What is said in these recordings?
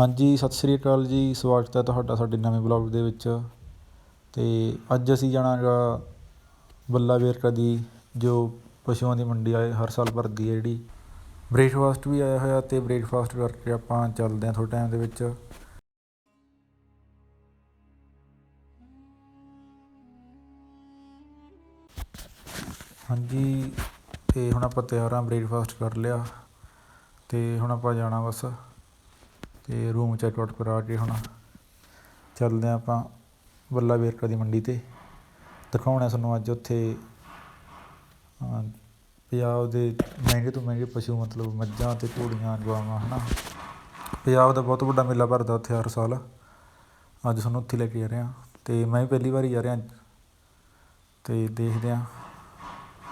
ਹਾਂਜੀ, ਸਤਿ ਸ਼੍ਰੀ ਅਕਾਲ ਜੀ। ਸਵਾਗਤ ਹੈ ਤੁਹਾਡਾ ਸਾਡੇ ਨਵੇਂ ਬਲੌਗ ਦੇ ਵਿੱਚ। ਅਤੇ ਅੱਜ ਅਸੀਂ ਜਾਣਾ ਗਾ ਬੱਲਾ ਵੇਰਕਾ ਦੀ, ਜੋ ਪਸ਼ੂਆਂ ਦੀ ਮੰਡੀ ਆਏ ਹਰ ਸਾਲ ਭਰਦੀ ਹੈ ਜਿਹੜੀ। ਬ੍ਰੇਕਫਾਸਟ ਵੀ ਆਇਆ ਹੋਇਆ ਤੇ ਬ੍ਰੇਕਫਾਸਟ ਕਰਕੇ ਆਪਾਂ ਚੱਲਦੇ ਹਾਂ ਥੋੜ੍ਹੇ ਟਾਈਮ ਦੇ ਵਿੱਚ। ਹਾਂਜੀ, ਤੇ ਹੁਣ ਆਪਾਂ ਤਿਆਰ ਹਾਂ ਬ੍ਰੇਕਫਾਸਟ ਕਰ ਲਿਆ। ਤੇ ਹੁਣ ਆਪਾਂ ਜਾਣਾ ਬਸ। ਤੇ ਰੂਮ ਚੈੱਕ ਆਊਟ ਕਰਾ ਕੇ ਹੁਣ ਚੱਲਦੇ ਹਾਂ ਆਪਾਂ ਬੱਲਾ ਵੇਰਕਾ ਦੀ ਮੰਡੀ ਤੇ। ਦਿਖਾਉਣਾ ਤੁਹਾਨੂੰ ਅੱਜ ਉੱਥੇ ਪੰਜਾਬ ਦੇ ਮਹਿੰਗੇ ਤੋਂ ਮਹਿੰਗੇ ਪਸ਼ੂ ਮਤਲਬ ਮੱਝਾਂ ਤੇ ਘੋੜੀਆਂ ਗਾਵਾਂ ਹਨਾ। ਪੰਜਾਬ ਦਾ ਬਹੁਤ ਵੱਡਾ ਮੇਲਾ ਭਰਦਾ ਉੱਥੇ ਹਰ ਸਾਲ। ਅੱਜ ਤੁਹਾਨੂੰ ਉੱਥੇ ਲੈ ਕੇ ਜਾ ਰਿਹਾ ਹਾਂ। ਤੇ ਮੈਂ ਵੀ ਪਹਿਲੀ ਵਾਰੀ ਜਾ ਰਿਹਾ ਅੱਜ। ਤੇ ਦੇਖਦੇ ਹਾਂ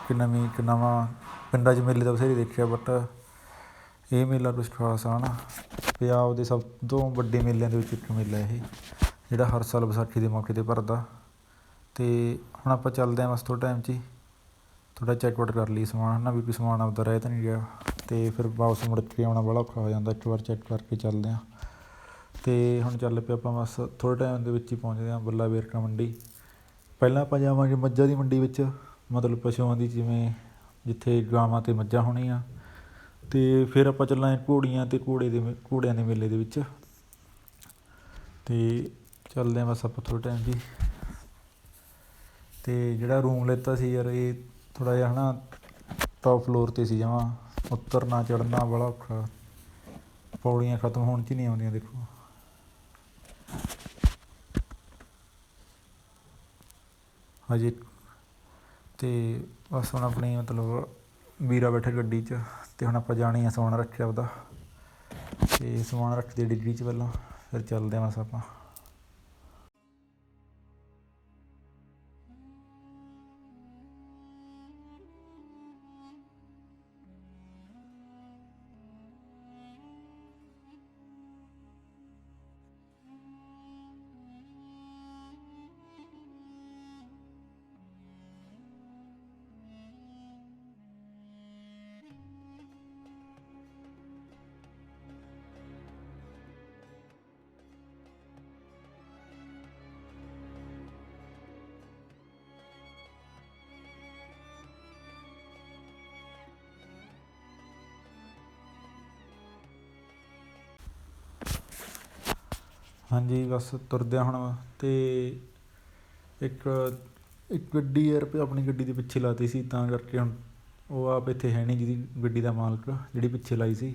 ਕਿ ਨਵੀਂ ਕਿ ਨਵਾਂ ਪਿੰਡਾਂ 'ਚ ਮੇਲੇ ਤਾਂ ਬਥੇਰੇ ਦੇਖਿਆ ਬਟ ਇਹ ਮੇਲਾ ਕੁਛ ਖਾਸ ਆ ਨਾ, ਪੰਜਾਬ ਦੇ ਸਭ ਤੋਂ ਵੱਡੇ ਮੇਲਿਆਂ ਦੇ ਵਿੱਚ ਇੱਕ ਮੇਲਾ ਇਹ, ਜਿਹੜਾ ਹਰ ਸਾਲ ਵਿਸਾਖੀ ਦੇ ਮੌਕੇ 'ਤੇ ਭਰਦਾ। ਅਤੇ ਹੁਣ ਆਪਾਂ ਚੱਲਦੇ ਹਾਂ ਬਸ ਥੋੜ੍ਹੇ ਟਾਈਮ 'ਚ ਹੀ। ਥੋੜ੍ਹਾ ਚੈੱਕ ਆਊਟ ਕਰ ਲਈ ਸਮਾਨ ਹੈ ਨਾ ਵੀ ਕੋਈ ਸਮਾਨ ਆਪਦਾ ਰਹਿ ਤਾਂ ਨਹੀਂ ਗਿਆ। ਅਤੇ ਫਿਰ ਵਾਪਸ ਮੁੜ ਕੇ ਆਉਣਾ ਬੜਾ ਔਖਾ ਹੋ ਜਾਂਦਾ, ਇੱਕ ਵਾਰ ਚੈੱਕ ਕਰਕੇ ਚੱਲਦੇ ਹਾਂ। ਅਤੇ ਹੁਣ ਚੱਲ ਪਏ ਆਪਾਂ ਬਸ ਥੋੜ੍ਹੇ ਟਾਈਮ ਦੇ ਵਿੱਚ ਹੀ ਪਹੁੰਚਦੇ ਹਾਂ, ਬੱਲਾ ਵੇਰਕਾ ਮੰਡੀ। ਪਹਿਲਾਂ ਆਪਾਂ ਜਾਵਾਂਗੇ ਮੱਝਾਂ ਦੀ ਮੰਡੀ ਵਿੱਚ, ਮਤਲਬ ਪਸ਼ੂਆਂ ਦੀ ਜਿਵੇਂ ਜਿੱਥੇ ਗਾਵਾਂ ਤੇ ਮੱਝਾਂ ਹੋਣੀਆਂ। ਅਤੇ ਫਿਰ ਆਪਾਂ ਚੱਲਾਂਗੇ ਘੋੜੀਆਂ ਅਤੇ ਘੋੜੇ ਦੇ ਘੋੜਿਆਂ ਦੇ ਮੇਲੇ ਦੇ ਵਿੱਚ। ਅਤੇ ਚੱਲਦੇ ਹਾਂ ਬਸ ਆਪਾਂ ਥੋੜ੍ਹੇ ਟਾਈਮ ਜੀ। ਅਤੇ ਜਿਹੜਾ ਰੂਮ ਲਿੱਤਾ ਸੀ ਯਾਰ, ਇਹ ਥੋੜ੍ਹਾ ਜਿਹਾ ਹੈ ਨਾ ਟੌਪ ਫਲੋਰ ਤੇ ਸੀ ਜਮਾਂ। ਉਤਰਨਾ, ਚੜ੍ਹਨਾ ਬੜਾ ਔਖਾ। ਪੌੜੀਆਂ ਖਤਮ ਹੋਣ ਚ ਨਹੀਂ ਆਉਂਦੀਆਂ, ਦੇਖੋ। ਹਜੇ ਤੇ ਬਸ ਹੁਣ ਆਪਣੀ ਮਤਲਬ ਵੀਰਾ ਬੈਠੇ ਗੱਡੀ 'ਚ ਤੇ ਹੁਣ ਆਪਾਂ ਜਾਣੀ ਆ ਸਮਾਨ ਰੱਖਿਆ ਉਹਦਾ ਤੇ ਸਮਾਨ ਰੱਖਦੇ ਡਿੱਗੀ 'ਚ ਪਹਿਲਾਂ, ਫਿਰ ਚੱਲਦੇ ਆ ਬਸ ਆਪਾਂ। ਹਾਂਜੀ, ਬਸ ਤੁਰਦਿਆਂ ਹਾਂ ਹੁਣ ਅਤੇ ਇੱਕ ਇੱਕ ਗੱਡੀ ਯਾਰ ਆਪਣੀ ਗੱਡੀ ਦੇ ਪਿੱਛੇ ਲਾਤੀ ਸੀ, ਤਾਂ ਕਰਕੇ ਹੁਣ ਉਹ ਆਪ ਇੱਥੇ ਹੈ ਨਹੀਂ ਜਿਹਦੀ ਗੱਡੀ ਦਾ ਮਾਲਕ ਜਿਹੜੀ ਪਿੱਛੇ ਲਾਈ ਸੀ।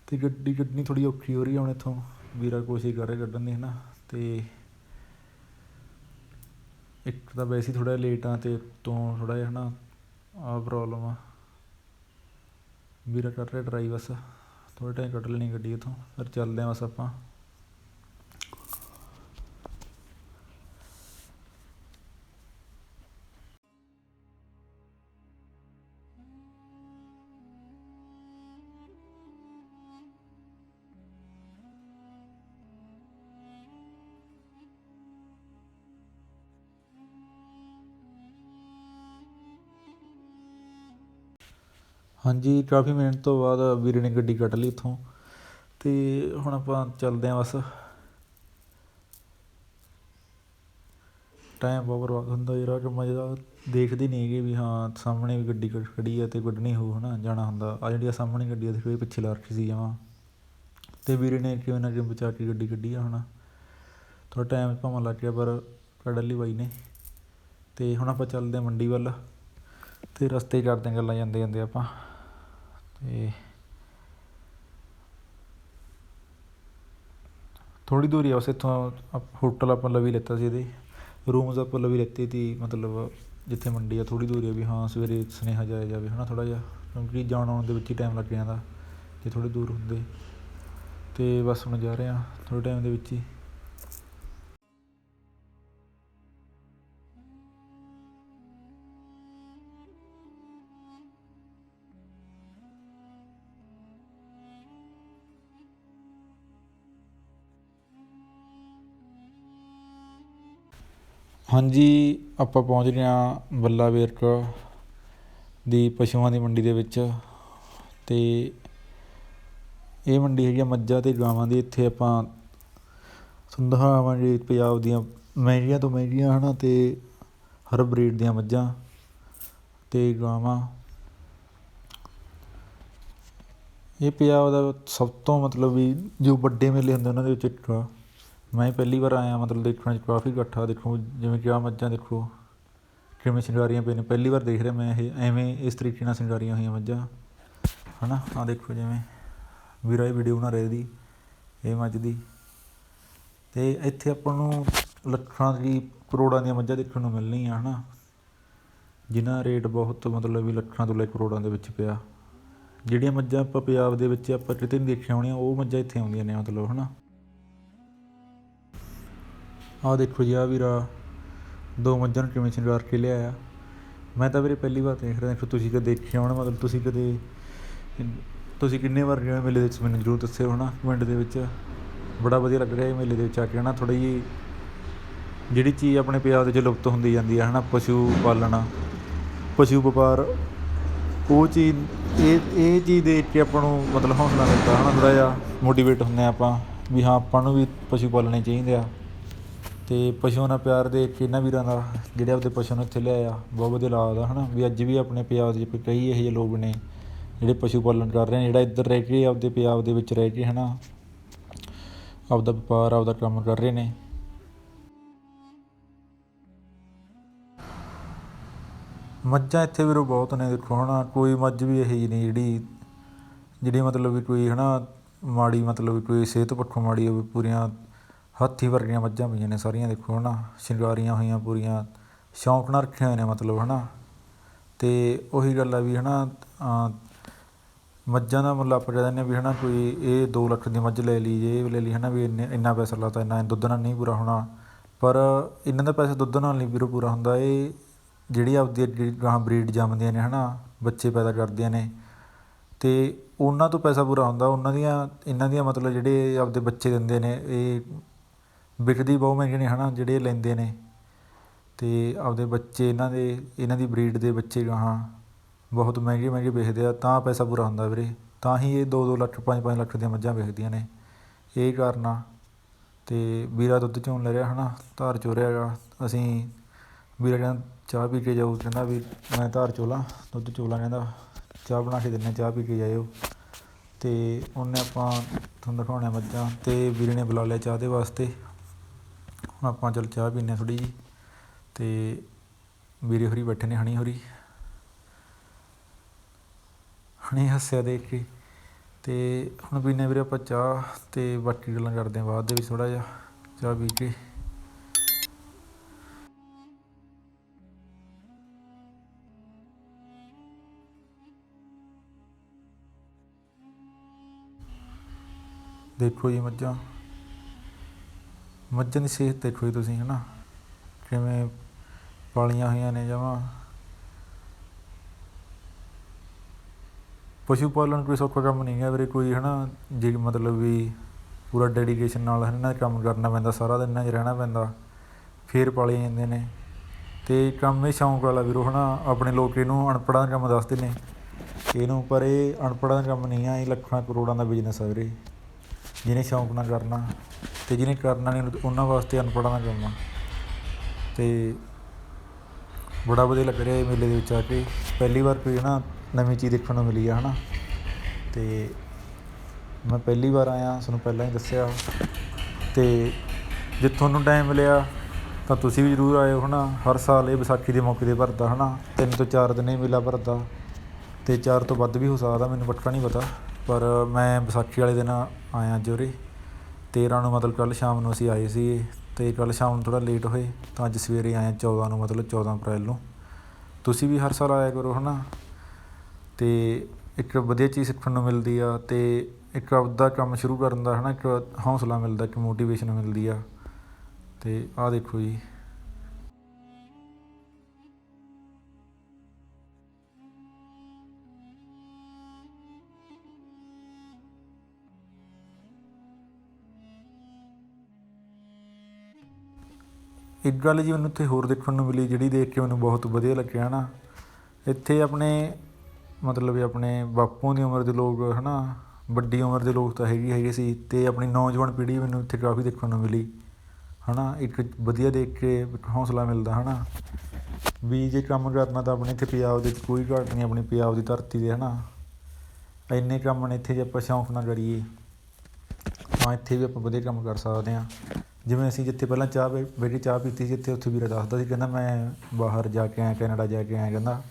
ਅਤੇ ਗੱਡੀ ਕੱਢਣੀ ਥੋੜ੍ਹੀ ਔਖੀ ਹੋ ਰਹੀ ਹੈ ਹੁਣ ਇੱਥੋਂ, ਵੀਰਾ ਕੋਸ਼ਿਸ਼ ਕਰ ਰਿਹਾ ਕੱਢਣ ਦੀ ਹੈ ਨਾ ਅਤੇ ਇੱਕ ਤਾਂ ਵੈਸੇ ਹੀ ਥੋੜਾ ਲੇਟ ਆ ਅਤੇ ਤੋਂ ਥੋੜ੍ਹਾ ਜਿਹਾ ਹੈ ਨਾ ਆ ਪ੍ਰੋਬਲਮ ਆ। ਵੀਰਾ ਕਰ ਰਿਹਾ ਟਰਾਈ ਬਸ ਥੋੜਾ ਟਾਈਮ ਕੱਢ ਲੈਣੀ ਗੱਡੀ ਇੱਥੋਂ, ਫਿਰ ਚੱਲਦੇ ਹਾਂ ਬਸ ਆਪਾਂ। ਹਾਂਜੀ, ਕਾਫੀ ਮਿੰਟ ਤੋਂ ਬਾਅਦ ਵੀਰੇ ਨੇ ਗੱਡੀ ਕੱਢ ਲਈ ਇੱਥੋਂ। ਅਤੇ ਹੁਣ ਆਪਾਂ ਚੱਲਦੇ ਹਾਂ ਬਸ। ਟਾਈਮ ਬਹੁਤ ਬਰਬਾਦ ਹੁੰਦਾ ਯਾਰ ਕਿ ਮਜ਼ਾ ਦੇਖਦੇ ਨਹੀਂ ਹੈਗੇ ਵੀ ਹਾਂ, ਸਾਹਮਣੇ ਵੀ ਗੱਡੀ ਖ- ਖੜੀ ਹੈ ਤੇ ਕੱਢਣੀ ਹੋ ਹਨਾ, ਜਾਣਾ ਹੁੰਦਾ। ਆ ਜਿਹੜੀ ਆ ਸਾਹਮਣੇ ਗੱਡੀ ਆ, ਦੇਖੋ ਇਹ ਪਿੱਛੇ ਲਾ ਰੱਖੀ ਸੀ ਜਮਾਂ। ਤੇ ਵੀਰੇ ਨੇ ਕਿਵੇਂ ਨਾ ਕਿਵੇਂ ਬਚਾ ਕੇ ਗੱਡੀ ਕੱਢੀ ਆ ਹੁਣ ਥੋੜਾ ਟਾਈਮ ਭਾਵੇਂ ਲੱਗ ਗਿਆ, ਪਰ ਕੱਢ ਲਈ ਬਾਈ ਨੇ। ਤੇ ਹੁਣ ਆਪਾਂ ਚੱਲਦੇ ਹਾਂ ਮੰਡੀ ਵੱਲ। ਤੇ ਰਸਤੇ 'ਚ ਕਰਦੇ ਗੱਲਾਂ, ਜਾਂਦੇ ਜਾਂਦੇ ਆਪਾਂ। ਤੇ ਥੋੜੀ ਦੂਰੀ ਆ ਉਸ ਇੱਥੋਂ ਹੋਟਲ ਆਪਾਂ ਲਵੀ ਲਿੱਤਾ ਸੀ ਇਹਦੇ। ਰੂਮਸ ਆਪਾਂ ਲਵੀ ਲਿੱਤੇ ਤੀ ਮਤਲਬ ਜਿੱਥੇ ਮੰਡੀ ਆ ਥੋੜੀ ਦੂਰੀ ਆ ਵੀ ਹਾਂ, ਸਵੇਰੇ ਸੁਨੇਹਾ ਜਾਇਆ ਜਾਵੇ ਹੈ ਨਾ ਥੋੜ੍ਹਾ ਜਿਹਾ। ਕਿਉਂਕਿ ਜਾਣ ਆਉਣ ਦੇ ਵਿੱਚ ਹੀ ਟਾਈਮ ਲੱਗ ਜਾਂਦਾ, ਜੇ ਥੋੜ੍ਹੇ ਦੂਰ ਹੁੰਦੇ। ਅਤੇ ਬਸ ਹੁਣ ਜਾ ਰਹੇ ਆ ਥੋੜੇ ਟਾਈਮ ਦੇ ਵਿੱਚ ਹੀ। ਹਾਂਜੀ, ਆਪਾਂ ਪਹੁੰਚ ਰਹੇ ਹਾਂ ਬੱਲਾ ਵੇਰਕਾ ਦੀ ਪਸ਼ੂਆਂ ਦੀ ਮੰਡੀ ਦੇ ਵਿੱਚ ਅਤੇ ਇਹ ਮੰਡੀ ਹੈਗੀ ਆ ਮੱਝਾਂ ਅਤੇ ਗਾਵਾਂ ਦੀ, ਇੱਥੇ ਆਪਾਂ ਤੁਹਾਨੂੰ ਦਿਖਾਵਾਂਗੇ ਪੰਜਾਬ ਦੀਆਂ ਮਹਿੰਗੀਆਂ ਤੋਂ ਮਹਿੰਗੀਆਂ ਹਨਾ ਅਤੇ ਹਰ ਬਰੀਡ ਦੀਆਂ ਮੱਝਾਂ ਅਤੇ ਗਾਵਾਂ। ਇਹ ਪੰਜਾਬ ਦਾ ਸਭ ਤੋਂ ਮਤਲਬ ਵੀ ਜੋ ਵੱਡੇ ਮੇਲੇ ਹੁੰਦੇ ਉਹਨਾਂ ਦੇ ਵਿੱਚ ਇੱਕ ਮੈਂ ਪਹਿਲੀ ਵਾਰ ਆਇਆ, ਮਤਲਬ ਦੇਖਣ 'ਚ ਕਾਫੀ ਇਕੱਠਾ ਦੇਖੋ, ਜਿਵੇਂ ਕਿ ਆਹ ਮੱਝਾਂ ਦੇਖੋ, ਕਿਵੇਂ ਸ਼ਿੰਗਾਰੀਆਂ ਪਈਆਂ ਨੇ। ਪਹਿਲੀ ਵਾਰ ਦੇਖ ਰਿਹਾ ਮੈਂ ਇਹ, ਐਵੇਂ ਇਸ ਤਰੀਕੇ ਨਾਲ ਸ਼ਿੰਗਾਰੀਆਂ ਹੋਈਆਂ ਮੱਝਾਂ। ਹਨਾ, ਆਹ ਦੇਖੋ ਜਿਵੇਂ ਵੀਰਾ ਇਹ ਵੀਡੀਓ ਬਣਾ ਰਿਹਾ ਇਹਦੀ, ਇਹ ਮੱਝ ਦੀ। ਤੇ ਇੱਥੇ ਆਪਾਂ ਨੂੰ ਲੱਖਾਂ ਦੀ, ਕਰੋੜਾਂ ਦੀਆਂ ਮੱਝਾਂ ਦੇਖਣ ਨੂੰ ਮਿਲਣਗੀਆਂ ਹਨਾ। ਜਿਨ੍ਹਾਂ ਰੇਟ ਬਹੁਤ ਮਤਲਬ ਵੀ ਲੱਖਾਂ ਤੋਂ ਲੈ ਕਰੋੜਾਂ ਦੇ ਵਿੱਚ ਪਿਆ। ਜਿਹੜੀਆਂ ਮੱਝਾਂ ਆਪਾਂ ਪੰਜਾਬ ਦੇ ਵਿੱਚ ਆਪਾਂ ਕਿਤੇ ਨਹੀਂ ਦੇਖੀਆਂ ਹੋਣੀਆਂ, ਉਹ ਮੱਝਾਂ ਇੱਥੇ ਆਉਂਦੀਆਂ ਨੇ, ਮਤਲਬ, ਹਨਾ। ਆਹ ਦੇਖੋ ਜੀ ਆ ਵੀਰਾ ਦੋ ਮੱਝਾਂ ਨੂੰ ਕਿਵੇਂ ਸ਼ਿੰਗਾਰ ਕੇ ਲਿਆਇਆ। ਮੈਂ ਤਾਂ ਵੀਰੇ ਪਹਿਲੀ ਵਾਰ ਦੇਖ ਰਿਹਾ, ਦੇਖੋ ਤੁਸੀਂ ਕਦੇ ਦੇਖਿਆ ਹੋਣਾ, ਮਤਲਬ ਤੁਸੀਂ ਕਦੇ ਤੁਸੀਂ ਕਿੰਨੇ ਵਾਰ ਗਏ ਹੋ ਮੇਲੇ ਦੇ ਵਿੱਚ, ਮੈਨੂੰ ਜ਼ਰੂਰ ਦੱਸਿਓ ਹਨਾ ਕਮੈਂਟ ਦੇ ਵਿੱਚ। ਬੜਾ ਵਧੀਆ ਲੱਗ ਰਿਹਾ ਇਹ ਮੇਲੇ ਦੇ ਵਿੱਚ ਆ ਕੇ ਹਨਾ, ਥੋੜ੍ਹੀ ਜਿਹੀ ਜਿਹੜੀ ਚੀਜ਼ ਆਪਣੇ ਪੰਜਾਬ ਦੇ ਵਿੱਚ ਲੁਪਤ ਹੁੰਦੀ ਜਾਂਦੀ ਹੈ ਹਨਾ, ਪਸ਼ੂ ਪਾਲਣ, ਪਸ਼ੂ ਵਪਾਰ, ਉਹ ਚੀਜ਼, ਇਹ ਇਹ ਚੀਜ਼ ਦੇਖ ਕੇ ਆਪਾਂ ਨੂੰ ਮਤਲਬ ਹੌਸਲਾ ਮਿਲਦਾ ਹਨਾ, ਥੋੜ੍ਹਾ ਜਿਹਾ ਮੋਟੀਵੇਟ ਹੁੰਦੇ ਹਾਂ ਆਪਾਂ, ਵੀ ਹਾਂ, ਆਪਾਂ ਨੂੰ ਵੀ ਪਸ਼ੂ ਪਾਲਣੇ ਚਾਹੀਦੇ ਆ। ਅਤੇ ਪਸ਼ੂਆਂ ਨਾਲ ਪਿਆਰ ਦੇਖ ਕੇ ਇਹਨਾਂ ਵੀਰਾਂ ਦਾ ਜਿਹੜੇ ਆਪਦੇ ਪਸ਼ੂ ਨੂੰ ਇੱਥੇ ਲਿਆਇਆ, ਬਹੁਤ ਵਧੀਆ ਲੱਗਦਾ ਨਾ ਵੀ ਅੱਜ ਵੀ ਆਪਣੇ ਪੰਜਾਬ ਦੇ ਵਿੱਚ ਕਈ ਇਹੋ ਜਿਹੇ ਲੋਕ ਨੇ ਜਿਹੜੇ ਪਸ਼ੂ ਪਾਲਣ ਕਰ ਰਹੇ ਨੇ, ਜਿਹੜਾ ਇੱਧਰ ਰਹਿ ਕੇ ਆਪਦੇ ਪੰਜਾਬ ਦੇ ਵਿੱਚ ਰਹਿ ਕੇ ਹੈ ਨਾ ਆਪਦਾ ਵਪਾਰ, ਆਪਦਾ ਕੰਮ ਕਰ ਰਹੇ ਨੇ। ਮੱਝਾਂ ਇੱਥੇ ਵੀਰੋ ਬਹੁਤ ਨੇ, ਦੇਖੋ ਹਨਾ, ਕੋਈ ਮੱਝ ਵੀ ਇਹੋ ਜਿਹੀ ਨਹੀਂ ਜਿਹੜੀ ਜਿਹੜੀ ਮਤਲਬ ਵੀ ਕੋਈ ਹਨਾ ਮਾੜੀ, ਮਤਲਬ ਵੀ ਕੋਈ ਸਿਹਤ ਪੱਖੋਂ ਮਾੜੀ ਹੋਵੇ, ਪੂਰੀਆਂ ਹਾਥੀ ਵਰਗੀਆਂ ਮੱਝਾਂ ਪਈਆਂ ਨੇ ਸਾਰੀਆਂ, ਦੇਖੋ ਹੈ ਨਾ ਸ਼ਿੰਗਾਰੀਆਂ ਹੋਈਆਂ ਪੂਰੀਆਂ, ਸ਼ੌਂਕ ਨਾਲ ਰੱਖੀਆਂ ਹੋਈਆਂ ਨੇ ਮਤਲਬ ਹੈ ਨਾ ਅਤੇ ਉਹੀ ਗੱਲ ਆ ਵੀ ਹੈ ਨਾ ਮੱਝਾਂ ਦਾ ਮੁੱਲ ਆਪਾਂ ਕਹਿ ਦਿੰਦੇ ਹਾਂ ਵੀ ਨਾ ਕੋਈ ਇਹ 2 ਲੱਖ ਦੀ ਮੱਝ ਲੈ ਲਈ ਜੇ ਇਹ ਲੈ ਲਈ ਹੈ ਨਾ ਵੀ ਇੰਨੇ, ਇੰਨਾ ਪੈਸਾ ਲਾਤਾ, ਇੰਨਾ ਦੁੱਧ ਨਾਲ ਨਹੀਂ ਪੂਰਾ ਹੋਣਾ। ਪਰ ਇਹਨਾਂ ਦਾ ਪੈਸਾ ਦੁੱਧ ਨਾਲ ਨਹੀਂ ਵੀਰੋ ਪੂਰਾ ਹੁੰਦਾ, ਇਹ ਜਿਹੜੀ ਆਪਦੀ ਜਿਹੜੀ ਗਾਂ ਬਰੀਡ ਜੰਮਦੀਆਂ ਨੇ ਹੈ ਨਾ ਬੱਚੇ ਪੈਦਾ ਕਰਦੀਆਂ ਨੇ। ਤੇ ਉਹਨਾਂ ਤੋਂ ਪੈਸਾ ਪੂਰਾ ਹੁੰਦਾ, ਉਹਨਾਂ ਦੀਆਂ, ਇਹਨਾਂ ਦੀਆਂ ਮਤਲਬ ਜਿਹੜੇ ਆਪਦੇ ਬੱਚੇ ਦਿੰਦੇ ਨੇ, ਇਹ ਵਿਕਦੀ ਬਹੁਤ ਮਹਿੰਗੇ ਨੇ ਹੈ ਨਾ ਜਿਹੜੇ ਲੈਂਦੇ ਨੇ। ਅਤੇ ਆਪਦੇ ਬੱਚੇ, ਇਹਨਾਂ ਦੇ, ਇਹਨਾਂ ਦੀ ਬਰੀਡ ਦੇ ਬੱਚੇ ਗਾਹਾਂ ਬਹੁਤ ਮਹਿੰਗੇ ਮਹਿੰਗੇ ਵੇਚਦੇ ਆ, ਤਾਂ ਪੈਸਾ ਪੂਰਾ ਹੁੰਦਾ ਵੀਰੇ। ਤਾਂ ਹੀ ਇਹ 2-2 ਲੱਖ 5-5 ਲੱਖ ਦੀਆਂ ਮੱਝਾਂ ਵੇਚਦੀਆਂ ਨੇ। ਇਹ ਕਾਰਨ ਆ। ਅਤੇ ਵੀਰਾ ਦੁੱਧ ਚੋਣ ਲੈ ਰਿਹਾ ਹੈ ਨਾ ਧਾਰ ਚੋ ਰਿਹਾ ਹੈਗਾ। ਅਸੀਂ ਵੀਰਾ ਕਹਿੰਦਾ, ਚਾਹ ਪੀ ਕੇ ਜਾਓ। ਕਹਿੰਦਾ ਵੀ ਮੈਂ ਧਾਰ ਚੋਲਾਂ, ਦੁੱਧ ਚੋਲਾਂ ਕਹਿੰਦਾ, ਚਾਹ ਬਣਾ ਕੇ ਦਿੰਦੇ ਚਾਹ ਪੀ ਕੇ ਜਾਇਓ। ਤੇ ਉਹਨੇ ਆਪਾਂ ਤੁਹਾਨੂੰ ਦਿਖਾਉਣੇ ਮੱਝਾਂ ਤੇ ਵੀਰੇ ਨੇ ਬੁਲਾ ਲਿਆ ਚਾਹ ਦੇ ਵਾਸਤੇ। ਹੁਣ ਆਪਾਂ ਚੱਲ ਚਾਹ ਪੀਨੇ ਥੋੜੀ ਜੀ ਤੇ ਵੀਰੇ ਹੋਰੀ ਬੈਠੇ ਨੇ, ਹਣੀ ਹੋਰੀ। ਹਣੀ ਹੱਸਿਆ ਦੇਖ ਕੇ ਤੇ ਹੁਣ ਪੀਨੇ ਵੀਰੇ ਆਪਾਂ ਚਾਹ ਤੇ ਬਾਕੀ ਗੱਲਾਂ ਕਰਦੇ ਹਾਂ ਬਾਅਦ ਦੇ ਵਿੱਚ ਥੋੜਾ ਜਿਹਾ, ਚਾਹ ਪੀ ਕੇ। ਦੇਖੋ ਜੀ ਮੱਝਾਂ। ਮੱਝਾਂ ਦੀ ਸਿਹਤ ਦੇਖੋ ਜੀ ਤੁਸੀਂ ਹੈ ਨਾ ਕਿਵੇਂ ਪਾਲੀਆਂ ਹੋਈਆਂ ਨੇ ਜਮਾਂ? ਪਸ਼ੂ ਪਾਲਣ ਕੋਈ ਸੌਖਾ ਕੰਮ ਨਹੀਂ ਹੈ ਵੀਰੇ ਕੋਈ ਹੈ ਨਾ ਜੇ ਮਤਲਬ ਵੀ ਪੂਰਾ ਡੈਡੀਕੇਸ਼ਨ ਨਾਲ ਹੈ ਨਾ ਕੰਮ ਕਰਨਾ ਪੈਂਦਾ, ਸਾਰਾ ਦਿਨ ਇਹਨਾਂ 'ਚ ਰਹਿਣਾ ਪੈਂਦਾ, ਫੇਰ ਪਾਲੇ ਜਾਂਦੇ ਨੇ। ਤੇ ਕੰਮ ਇਹ ਸ਼ੌਂਕ ਵਾਲਾ ਵੀਰੋ, ਹਨਾ? ਆਪਣੇ ਲੋਕ ਇਹਨੂੰ ਅਨਪੜ੍ਹਾਂ ਦਾ ਕੰਮ ਦੱਸਦੇ ਨੇ। ਇਹਨੂੰ ਪਰ ਇਹ ਅਨਪੜ੍ਹਾਂ ਦਾ ਕੰਮ ਨਹੀਂ ਆ, ਇਹ ਲੱਖਾਂ ਕਰੋੜਾਂ ਦਾ ਬਿਜ਼ਨਸ ਆ ਵੀਰੇ। ਜਿਹਨੇ ਸ਼ੌਂਕ ਨਾਲ ਕਰਨਾ ਅਤੇ ਜਿਹਨੇ ਕਰਨਾ ਨਹੀਂ, ਉਹਨਾਂ ਵਾਸਤੇ ਅਨਪੜ੍ਹਾਂ ਦਾ ਕੰਮ ਅਤੇ ਬੜਾ ਵਧੀਆ ਲੱਗ ਰਿਹਾ ਇਹ ਮੇਲੇ ਦੇ ਵਿੱਚ ਆ ਕੇ। ਪਹਿਲੀ ਵਾਰ ਕੋਈ ਨਾ ਨਵੀਂ ਚੀਜ਼ ਦੇਖਣ ਨੂੰ ਮਿਲੀ ਆ ਹੈ ਨਾ ਅਤੇ ਮੈਂ ਪਹਿਲੀ ਵਾਰ ਆਇਆ, ਤੁਹਾਨੂੰ ਪਹਿਲਾਂ ਹੀ ਦੱਸਿਆ। ਅਤੇ ਜੇ ਤੁਹਾਨੂੰ ਟਾਈਮ ਮਿਲਿਆ, ਤਾਂ ਤੁਸੀਂ ਵੀ ਜ਼ਰੂਰ ਆਇਓ, ਹਨਾ? ਹਰ ਸਾਲ ਇਹ ਵਿਸਾਖੀ ਦੇ ਮੌਕੇ ਤੇ ਭਰਦਾ, ਹਨਾ? ਤਿੰਨ ਤੋਂ ਚਾਰ ਦਿਨ ਇਹ ਮੇਲਾ ਭਰਦਾ। ਤੇ ਚਾਰ ਤੋਂ ਵੱਧ ਵੀ ਹੋ ਸਕਦਾ, ਮੈਨੂੰ ਪੱਕਾ ਨਹੀਂ ਪਤਾ। ਪਰ ਮੈਂ ਵਿਸਾਖੀ ਵਾਲੇ ਦਿਨ ਆਇਆ ਅੱਜ ਉਰੇ 13 ਨੂੰ ਮਤਲਬ ਕੱਲ੍ਹ ਸ਼ਾਮ ਨੂੰ ਅਸੀਂ ਆਏ ਸੀਗੇ ਅਤੇ ਕੱਲ੍ਹ ਸ਼ਾਮ ਨੂੰ ਥੋੜ੍ਹਾ ਲੇਟ ਹੋਏ, ਤਾਂ ਅੱਜ ਸਵੇਰੇ ਆਏ 14 ਨੂੰ ਮਤਲਬ 14 ਅਪ੍ਰੈਲ ਨੂੰ। ਤੁਸੀਂ ਵੀ ਹਰ ਸਾਲ ਆਇਆ ਕਰੋ ਹੈ ਨਾ ਅਤੇ ਇੱਕ ਵਧੀਆ ਚੀਜ਼ ਸਿੱਖਣ ਨੂੰ ਮਿਲਦੀ ਆ ਅਤੇ ਇੱਕ ਆਪਦਾ ਕੰਮ ਸ਼ੁਰੂ ਕਰਨ ਦਾ ਹੈ ਨਾ ਇੱਕ ਹੌਂਸਲਾ ਮਿਲਦਾ, ਇੱਕ ਮੋਟੀਵੇਸ਼ਨ ਮਿਲਦੀ ਆ। ਅਤੇ ਆਹ ਦੇਖੋ ਜੀ। ਇੱਕ ਗੱਲ ਜੀ ਮੈਨੂੰ ਇੱਥੇ ਹੋਰ ਦੇਖਣ ਨੂੰ ਮਿਲੀ, ਜਿਹੜੀ ਦੇਖ ਕੇ ਮੈਨੂੰ ਬਹੁਤ ਵਧੀਆ ਲੱਗਿਆ ਨਾ ਇੱਥੇ ਆਪਣੇ, ਮਤਲਬ ਆਪਣੇ ਬਾਪੂਆਂ ਦੀ ਉਮਰ ਦੇ ਲੋਕ ਹਨਾ, ਵੱਡੀ ਉਮਰ ਦੇ ਲੋਕ ਤਾਂ ਹੈਗੇ ਹੈਗੇ ਸੀ ਅਤੇ ਆਪਣੀ ਨੌਜਵਾਨ ਪੀੜ੍ਹੀ ਮੈਨੂੰ ਇੱਥੇ ਕਾਫੀ ਦੇਖਣ ਨੂੰ ਮਿਲੀ ਹੈ ਨਾ ਇੱਕ ਵਧੀਆ ਦੇਖ ਕੇ ਇੱਕ ਹੌਸਲਾ ਮਿਲਦਾ ਹੈ ਨਾ ਵੀ ਜੇ ਕੰਮ ਕਰਨਾ ਤਾਂ ਆਪਣੇ ਇੱਥੇ ਪੰਜਾਬ ਦੇ ਕੋਈ ਘਾਟ ਨਹੀਂ, ਆਪਣੀ ਪੰਜਾਬ ਦੀ ਧਰਤੀ ਦੇ ਹੈ ਨਾ ਇੰਨੇ ਕੰਮ ਨੇ ਇੱਥੇ ਜੇ ਆਪਾਂ ਸ਼ੌਂਕ ਨਾਲ ਕਰੀਏ, ਤਾਂ ਇੱਥੇ ਵੀ ਆਪਾਂ ਵਧੀਆ ਕੰਮ ਕਰ ਸਕਦੇ ਹਾਂ। ਜਿਵੇਂ ਅਸੀਂ ਜਿੱਥੇ ਪਹਿਲਾਂ ਚਾਹ ਬੈ- ਬੈਠੇ ਚਾਹ ਪੀਤੀ ਸੀ ਇੱਥੇ ਉੱਥੇ ਵੀਰਾ ਦੱਸਦਾ ਸੀ, ਕਹਿੰਦਾ ਮੈਂ ਬਾਹਰ ਜਾ ਕੇ ਆਇਆ, ਕੈਨੇਡਾ ਜਾ ਕੇ ਆਇਆ, ਕਹਿੰਦਾ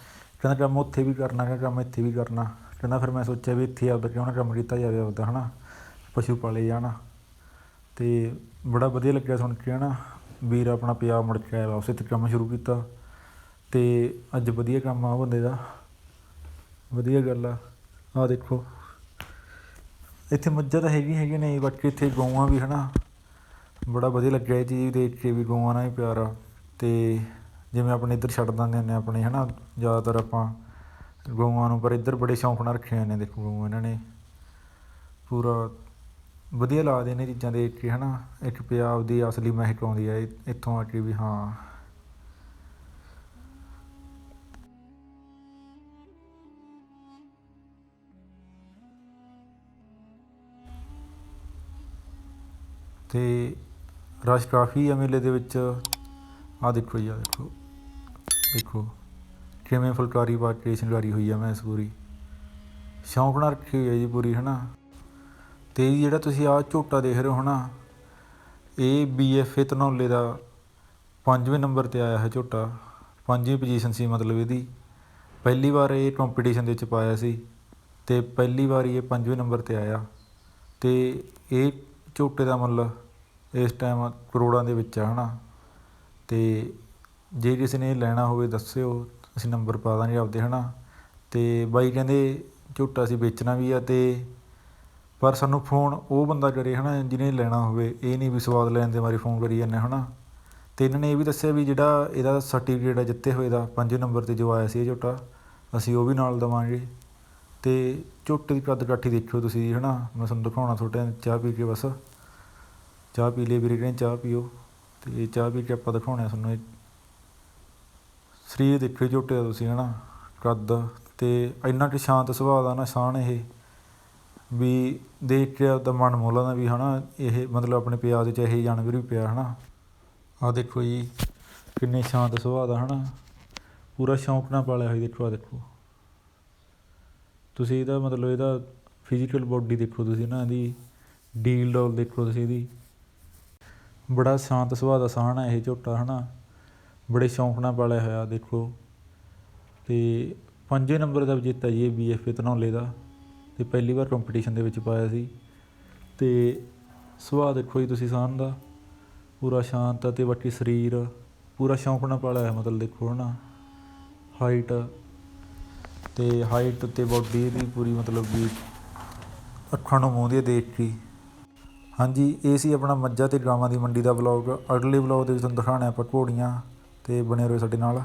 ਕਹਿੰਦਾ ਕੰਮ ਉੱਥੇ ਵੀ ਕਰਨਾ, ਕਹਿੰਦਾ ਕੰਮ ਇੱਥੇ ਵੀ ਕਰਨਾ। ਕਹਿੰਦਾ ਫਿਰ ਮੈਂ ਸੋਚਿਆ ਵੀ ਇੱਥੇ ਆਪਦਾ ਕਿਉਂ ਨਾ ਕੰਮ ਕੀਤਾ ਜਾਵੇ ਆਪਦਾ ਹੈ ਨਾ ਪਸ਼ੂ ਪਾਲੇ ਜਾਣਾ। ਅਤੇ ਬੜਾ ਵਧੀਆ ਲੱਗਿਆ ਸੁਣ ਕੇ ਹੈ ਨਾ ਵੀਰ ਆਪਣਾ ਪੰਜਾਬ ਮੁੜ ਕੇ ਆਇਆ ਵਾਪਸ, ਇੱਥੇ ਕੰਮ ਸ਼ੁਰੂ ਕੀਤਾ। ਅਤੇ ਅੱਜ ਵਧੀਆ ਕੰਮ ਆ ਉਹ ਬੰਦੇ ਦਾ। ਵਧੀਆ ਗੱਲ ਆ। ਆਹ ਦੇਖੋ। ਇੱਥੇ ਮੱਝਾਂ ਤਾਂ ਹੈਗੀਆਂ ਹੈਗੀਆਂ ਨੇ, ਬਾਕੀ ਇੱਥੇ ਗਊਆਂ ਵੀ ਹੈ ਨਾ ਬੜਾ ਵਧੀਆ ਲੱਗਿਆ ਇਹ ਚੀਜ਼ ਦੇਖ ਕੇ ਵੀ ਗਊਆਂ ਨਾਲ ਹੀ ਪਿਆਰ ਆ। ਅਤੇ ਜਿਵੇਂ ਆਪਣੇ ਇੱਧਰ ਛੱਡ ਦਿੰਦੇ ਹੁੰਦੇ ਆਪਣੇ ਹੈ ਨਾ ਜ਼ਿਆਦਾਤਰ ਆਪਾਂ ਗਊਆਂ ਨੂੰ, ਪਰ ਇੱਧਰ ਬੜੇ ਸ਼ੌਂਕ ਨਾਲ ਰੱਖੇ ਹੋਏ ਨੇ, ਦੇਖੋ ਗਊ ਇਹਨਾਂ ਨੇ। ਪੂਰਾ ਵਧੀਆ ਲੱਗਦੇ ਨੇ ਚੀਜ਼ਾਂ ਦੇਖ ਕੇ ਹੈ ਨਾ ਇੱਕ ਪੰਜਾਬ ਦੀ ਅਸਲੀ ਮਹਿਕ ਆਉਂਦੀ ਹੈ ਇੱਥੋਂ ਆ ਕੇ ਵੀ, ਹਾਂ। ਅਤੇ ਰਸ਼ ਕਾਫੀ ਆ ਮੇਲੇ ਦੇ ਵਿੱਚ। ਆਹ ਦੇਖੋ ਜੀ, ਆਹ ਦੇਖੋ। ਦੇਖੋ, ਕਿਵੇਂ ਫੁਲਕਾਰੀ ਪਾ ਕੇ ਸ਼ਿੰਗਾਰੀ ਹੋਈ ਆ ਮੈਂ ਇਸ ਪੂਰੀ। ਸ਼ੌਂਕ ਨਾਲ ਰੱਖੀ ਹੋਈ ਹੈ ਜੀ ਪੂਰੀ ਹੈ ਨਾ ਅਤੇ ਜਿਹੜਾ ਤੁਸੀਂ ਆਹ ਝੋਟਾ ਦੇਖ ਰਹੇ ਹੋ ਨਾ ਇਹ ਬੀ ਐਫ ਏ ਧਨੌਲੇ ਦਾ ਪੰਜਵੇਂ ਨੰਬਰ 'ਤੇ ਆਇਆ ਹੈ ਝੋਟਾ। ਪੰਜਵੀਂ ਪੋਜੀਸ਼ਨ ਸੀ ਮਤਲਬ ਇਹਦੀ। ਪਹਿਲੀ ਵਾਰ ਇਹ ਕੰਪੀਟੀਸ਼ਨ ਦੇ ਵਿੱਚ ਪਾਇਆ ਸੀ ਅਤੇ ਪਹਿਲੀ ਵਾਰੀ ਇਹ ਪੰਜਵੇਂ ਨੰਬਰ 'ਤੇ ਆਇਆ। ਅਤੇ ਇਹ ਝੋਟੇ ਦਾ ਮੁੱਲ ਇਸ ਟਾਈਮ ਕਰੋੜਾਂ ਦੇ ਵਿੱਚ ਆ ਹੈ ਨਾ ਅਤੇ ਜੇ ਕਿਸੇ ਨੇ ਲੈਣਾ ਹੋਵੇ ਦੱਸਿਓ, ਅਸੀਂ ਨੰਬਰ ਪਾ ਦਾਂਗੇ ਆਪਦੇ ਹੈ ਨਾ ਅਤੇ ਬਾਈ ਕਹਿੰਦੇ ਝੋਟਾ ਅਸੀਂ ਵੇਚਣਾ ਵੀ ਆ ਅਤੇ ਪਰ ਸਾਨੂੰ ਫੋਨ ਉਹ ਬੰਦਾ ਕਰੇ ਹੈ ਨਾ ਜਿਹਨੇ ਲੈਣਾ ਹੋਵੇ, ਇਹ ਨਹੀਂ ਵੀ ਸਵਾਦ ਲੈਣ ਦੇ ਮਾਰੇ ਫੋਨ ਕਰੀ ਜਾਂਦੇ ਹੈ ਨਾ ਅਤੇ ਇਹਨਾਂ ਨੇ ਇਹ ਵੀ ਦੱਸਿਆ ਵੀ ਜਿਹੜਾ ਇਹਦਾ ਸਰਟੀਫਿਕੇਟ ਆ ਜਿੱਤੇ ਹੋਏ ਦਾ, ਪੰਜੇ ਨੰਬਰ 'ਤੇ ਜੋ ਆਇਆ ਸੀ ਇਹ ਝੋਟਾ, ਅਸੀਂ ਉਹ ਵੀ ਨਾਲ ਦੇਵਾਂਗੇ। ਅਤੇ ਝੋਟੇ ਦੀ ਕੱਦ ਕਾਠੀ ਦੇਖਿਓ ਤੁਸੀਂ ਹੈ ਨਾ ਮੈਂ ਤੁਹਾਨੂੰ ਦਿਖਾਉਣਾ ਤੁਹਾਡੇ ਚਾਹ ਪੀ ਕੇ ਬਸ। ਚਾਹ ਪੀ ਲਈ ਵੀਰੇ, ਕਹਿੰਦੇ ਚਾਹ ਪੀਓ। ਅਤੇ ਚਾਹ ਪੀ ਕੇ ਆਪਾਂ ਦਿਖਾਉਣੇ ਆ ਤੁਹਾਨੂੰ ਇਹ। ਸਰੀਰ ਦੇਖਿਓ ਝੋਟੇ ਤੁਸੀਂ ਹੈ ਨਾ ਕੱਦ ਅਤੇ ਇੰਨਾ ਕਿ ਸ਼ਾਂਤ ਸੁਭਾਅ ਦਾ ਨਾ ਸ਼ਾਨ ਇਹ। ਵੀ ਦੇਖ ਕੇ ਆਪਦਾ ਮਨ ਮੋਲਾ ਦਾ ਵੀ ਹੈ ਨਾ ਇਹ ਮਤਲਬ ਆਪਣੇ ਪੰਜਾਬ ਦੇ 'ਚ ਇਹ ਜਾਨਵਰ ਵੀ ਪਿਆ ਹੈ ਨਾ ਆਹ ਦੇਖੋ ਜੀ, ਕਿੰਨੇ ਸ਼ਾਂਤ ਸੁਭਾਅ ਦਾ ਹੈ ਨਾ ਪੂਰਾ ਸ਼ੌਂਕ ਨਾਲ ਪਾਲਿਆ ਹੋਇਆ ਦੇਖੋ ਆਹ ਦੇਖੋ। ਤੁਸੀਂ ਇਹਦਾ ਮਤਲਬ ਇਹਦਾ ਫਿਜ਼ੀਕਲ ਬੋਡੀ ਦੇਖੋ ਤੁਸੀਂ ਨਾ ਇਹਦੀ ਡੀਲ ਡੋਲ ਦੇਖੋ ਤੁਸੀਂ ਇਹਦੀ। ਬੜਾ ਸ਼ਾਂਤ ਸੁਭਾਅ ਦਾ ਸਾਹਣ ਹੈ ਇਹ ਝੋਟਾ ਹੈ ਨਾ ਬੜੇ ਸ਼ੌਂਕ ਨਾਲ ਪਾਲਿਆ ਹੋਇਆ, ਦੇਖੋ। ਅਤੇ ਪੰਜੇ ਨੰਬਰ ਦਾ ਵਿਜੇਤਾ ਜੀ ਇਹ ਬੀ ਐਫ ਏ ਧਨੌਲੇ ਦਾ ਅਤੇ ਪਹਿਲੀ ਵਾਰ ਕੰਪੀਟੀਸ਼ਨ ਦੇ ਵਿੱਚ ਪਾਇਆ ਸੀ। ਅਤੇ ਸੁਭਾਅ ਦੇਖੋ ਜੀ ਤੁਸੀਂ ਸਾਹਣ ਦਾ। ਪੂਰਾ ਸ਼ਾਂਤ ਅਤੇ ਬਾਕੀ ਸਰੀਰ, ਪੂਰਾ ਸ਼ੌਂਕ ਨਾਲ ਪਾਲਿਆ ਹੋਇਆ, ਮਤਲਬ ਦੇਖੋ ਹੈ ਨਾ ਹਾਈਟ ਅਤੇ ਹਾਈਟ ਅਤੇ ਬਾਡੀ ਇਹਦੀ ਪੂਰੀ ਮਤਲਬ ਵੀ ਅੱਖਾਂ ਨੂੰ ਮੋਹਦੀ ਹੈ ਦੇਖ ਕੇ ਹਾਂਜੀ, ਇਹ ਸੀ ਆਪਣਾ ਮੱਝਾਂ ਅਤੇ ਗਾਵਾਂ ਦੀ ਮੰਡੀ ਦਾ ਵਲੌਗ ਅਗਲੇ ਵਲੌਗ ਦੇ ਵਿੱਚ ਤੁਹਾਨੂੰ ਦਿਖਾਉਣਾ ਆਪਾਂ ਘੋੜੀਆਂ ਅਤੇ ਬਣੇ ਰਹੋ ਸਾਡੇ ਨਾਲ।